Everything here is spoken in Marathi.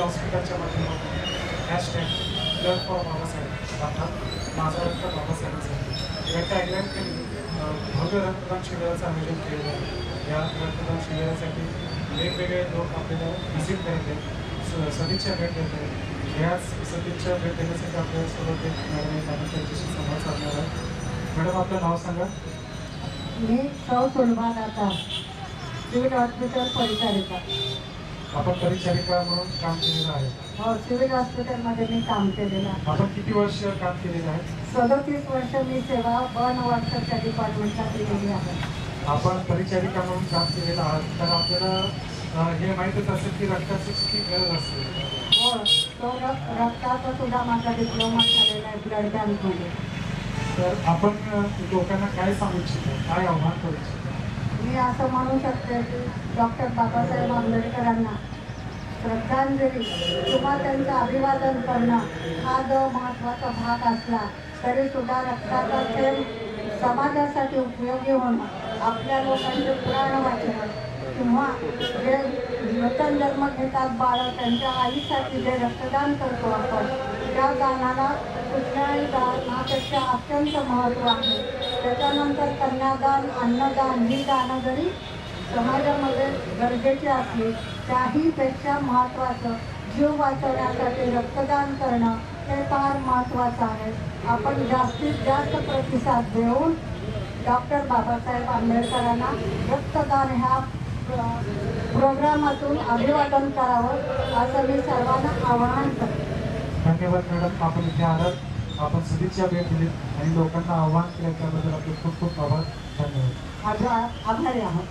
हॉस्पिटलच्या माध्यमातून हॅशटॅग ब्लड फॉर बाबासाहेब. अर्थात माझा रक्त बाबासाहेबांसाठी या टॅगलाईन भव्य रक्तदान शिबिराचं आयोजन केलेलं आहे. या रक्तदान शिबिरासाठी वेगवेगळे लोक आपल्याला व्हिजिट करत आहेत. सदिच्छा भेट देत आहेत. ह्याच सदिच्छा भेट देण्यासाठी आपल्यासोबत एक मॅडम आहेत आपण त्यांच्याशी संवाद साधणार आहोत. मॅडम आपलं नाव सांगा. मी सौ सुलभा आता. सिव्हिल हॉस्पिटल परिचारिका आपण परिचारिका म्हणून काम केलेलं आहे. हो सिव्हिल हॉस्पिटलमध्ये मी काम केलेलं आहे. आपण किती वर्ष काम केलेलं आहे? सदोतीस वर्ष मी सेवा वन वर्षाच्या डिपार्टमेंटला केलेली आहे. आपण परिचारिका म्हणून काम केलेलं आहात. तर आपल्याला अ, हे माहीतच असेल की रक्ताची किती गरज असते. हो तो रक्त रक्ताचा सुद्धा माझा डिप्लोमा झालेला आहे ब्लड बँकमध्ये तर आपण अ, लोकांना काय सांगू इच्छितो? काय आव्हान करू इच्छितो? मी असं म्हणू शकते की डॉक्टर बाबासाहेब आंबेडकरांना श्रद्धांजली किंवा त्यांचं अभिवादन करणं हा जो महत्त्वाचा भाग असला तरीसुद्धा रक्ताचा थेंब समाजासाठी उपयोगी होणं आपल्या लोकांचे पुराण वाचणं किंवा जे नूतन जन्म घेतात बाळं त्यांच्या आईसाठी जे रक्तदान करतो आपण त्या दानाला कुठल्याही दानापेक्षा अत्यंत महत्त्व आहे. त्याच्यानंतर कन्यादान अन्नदान ही दानं जरी समाजामध्ये गरजेचे असली त्याहीपेक्षा महत्त्वाचं जीव वाचवण्यासाठी रक्तदान करणं हे फार महत्त्वाचं आहे. आपण जास्तीत जास्त प्रतिसाद देऊन डॉक्टर बाबासाहेब आंबेडकरांना रक्तदान ह्या प्रोग्रामातून अभिवादन करावं असं मी सर्वांना आवाहन करतो. धन्यवाद मॅडम. आपण इथे आलात. आपण सदिच्छा भेट दिली आणि लोकांना आव्हान केलं त्याबद्दल आपले खूप खूप आभार. धन्यवाद. आभारी आहात.